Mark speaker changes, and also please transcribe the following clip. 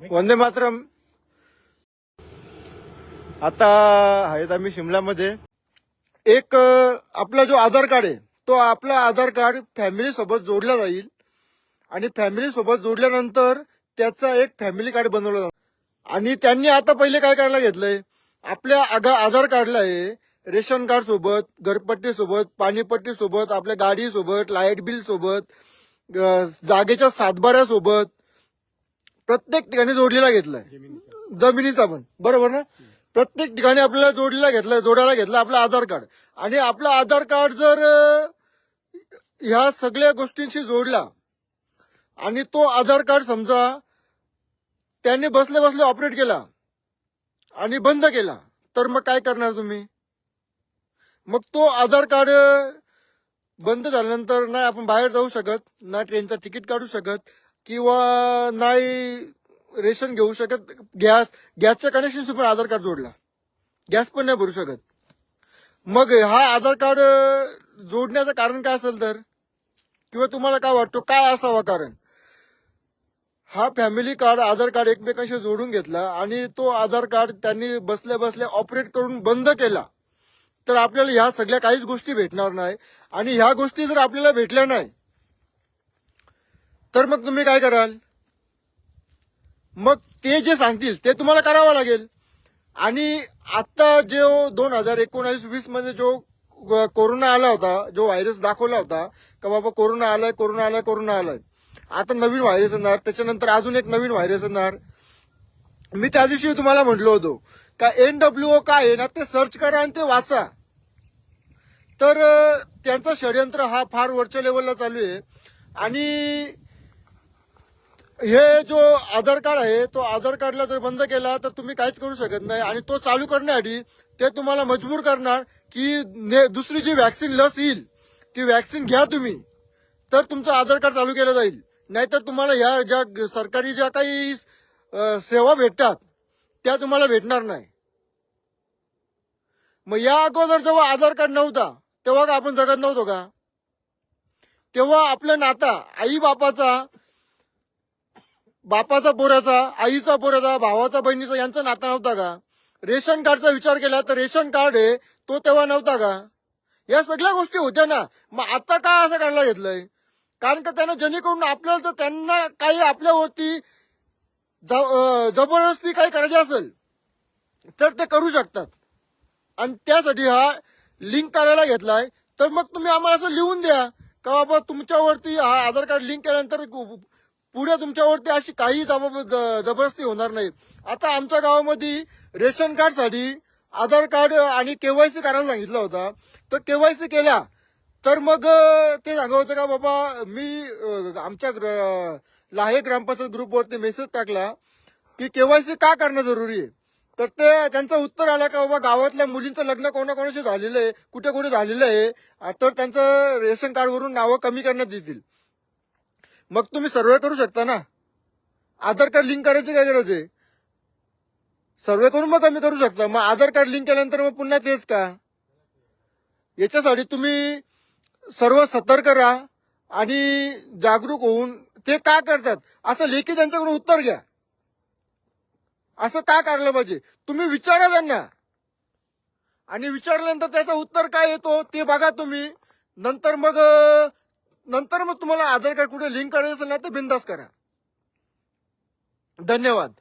Speaker 1: वंदे मातरम. आता आहेत आम्ही शिमल्यामध्ये. एक आपला जो आधार कार्ड आहे तो आपला आधार कार्ड फॅमिली सोबत जोडला जाईल. आणि फॅमिली सोबत जोडल्यानंतर त्याचा एक फॅमिली कार्ड बनवलं जाईल. आणि त्यांनी आता पहिले काय करायला घेतलंय? आपल्या आगा आधार कार्डला आहे रेशन कार्ड सोबत घरपट्टी सोबत पाणीपट्टी सोबत आपल्या गाडी सोबत लाइट बिल सोबत जागेच्या सातबाऱ्यासोबत प्रत्येक ठिकाणी जोडलेला घेतलाय. जमिनीचा पण. बरोबर ना? प्रत्येक ठिकाणी आपल्याला जोडलेला घेतलाय जोडायला घेतला आपलं आधार कार्ड. आणि आपलं आधार कार्ड जर ह्या सगळ्या गोष्टींशी जोडला आणि तो आधार कार्ड समजा त्याने बसले बसले ऑपरेट केला आणि बंद केला तर मग काय करणार तुम्ही? मग तो आधार कार्ड बंद झाल्यानंतर नाही आपण बाहेर जाऊ शकत ना ट्रेनचं तिकीट काढू शकत किंवा नाही रेशन घेऊ शकत गॅस गॅसच्या कनेक्शन पण आधार कार्ड जोडला. गॅस पण नाही भरू शकत. मग हा आधार कार्ड जोडण्याचं कारण काय असेल तर? किंवा तुम्हाला काय वाटतो? काय असावा कारण? हा फॅमिली कार्ड आधार कार्ड एकमेकांशी जोडून घेतला आणि तो आधार कार्ड त्यांनी बसल्या बसल्या ऑपरेट करून बंद केला. तर आपल्याला ह्या सगळ्या काहीच गोष्टी भेटणार नाही. आणि ह्या गोष्टी जर आपल्याला भेटल्या नाही तर मग तुम्ही काय कराल? मग ते जे सांगतील ते तुम्हाला करावं लागेल. आणि आता जो दोन हजार एकोणावीस वीसमध्ये जो कोरोना आला होता जो व्हायरस दाखवला होता का बाबा कोरोना आलाय कोरोना आलाय कोरोना आलाय. आता नवीन व्हायरस येणार त्याच्यानंतर अजून एक नवीन व्हायरस येणार. मी त्या दिवशी तुम्हाला म्हटलो होतो का एन डब्ल्यू ओ काय आहे ना ते सर्च करा आणि ते वाचा. तर त्यांचं षडयंत्र हा फार वरच्या लेवलला चालू आहे. आणि हे जो आधार कार्ड आहे तो आधार कार्डला जर बंद केला तर तुम्ही काहीच करू शकत नाही. आणि तो चालू करण्यासाठी ते तुम्हाला मजबूर करणार की ने- दुसरी जी वॅक्सिन लस येईल ती वॅक्सिन घ्या तुम्ही तर तुमचं आधार कार्ड चालू केलं जाईल. नाहीतर तुम्हाला ह्या ज्या सरकारी ज्या काही सेवा भेटतात त्या तुम्हाला भेटणार नाही. मग या अगोदर जेव्हा आधार कार्ड नव्हता तेव्हा का आपण जगत नव्हतो का? तेव्हा आपलं नाता आई बापाचा बापाचा पोऱ्याचा आईचा पोराचा भावाचा बहिणीचा यांचा नाता नव्हता का? रेशन कार्डचा विचार केला तर रेशन कार्ड आहे तो तेव्हा नव्हता का? या सगळ्या गोष्टी होत्या ना. मग आता का असं करायला घेतलंय? कारण का त्यांना जेणेकरून आपल्याला जर त्यांना काही आपल्यावरती जबरदस्ती काही करायची असेल तर ते करू शकतात. आणि त्यासाठी हा लिंक करायला घेतलाय. तर मग तुम्ही आम्हाला असं लिहून द्या. का बाबा तुमच्यावरती हा आधार कार्ड लिंक केल्यानंतर पुढे तुमच्यावरती अशी काही जबाब जबरदस्ती होणार नाही. आता आमच्या गावामध्ये रेशन कार्डसाठी आधार कार्ड आणि केवायसी करायला सांगितलं होता. तर केवायसी केला तर मग ते सांगत होतं का बाबा मी आमच्या ग्र- लाहे ग्रामपंचायत ग्रुपवरती मेसेज टाकला की केवायसी का करणं जरुरी आहे? तर ते त्यांचं उत्तर आलं का बाबा गावातल्या मुलींचं लग्न कोणाकोणाशी झालेलं आहे कुठे कुठे झालेलं आहे तर त्यांचं रेशन कार्डवरून नावं कमी करण्यात येतील. मग तुम्ही सर्वे करू शकता ना? आधार कार्ड लिंक करायची काय गरज आहे? सर्वे करून मग कमी करू शकता. मग आधार कार्ड लिंक केल्यानंतर मग पुन्हा तेच का? याच्यासाठी तुम्ही सर्व सतर्क राहा आणि जागरूक होऊन ते का करतात? असं लेखी त्यांच्याकडून उत्तर घ्या. असं का करायला पाहिजे? तुम्ही विचारा त्यांना. आणि विचारल्यानंतर त्याचं उत्तर काय येतो ते बघा तुम्ही. नंतर मग नंतर मग तुम्हाला आधार कार्ड कुठे लिंक करायचं असेल ना तर बिंदास करा. धन्यवाद.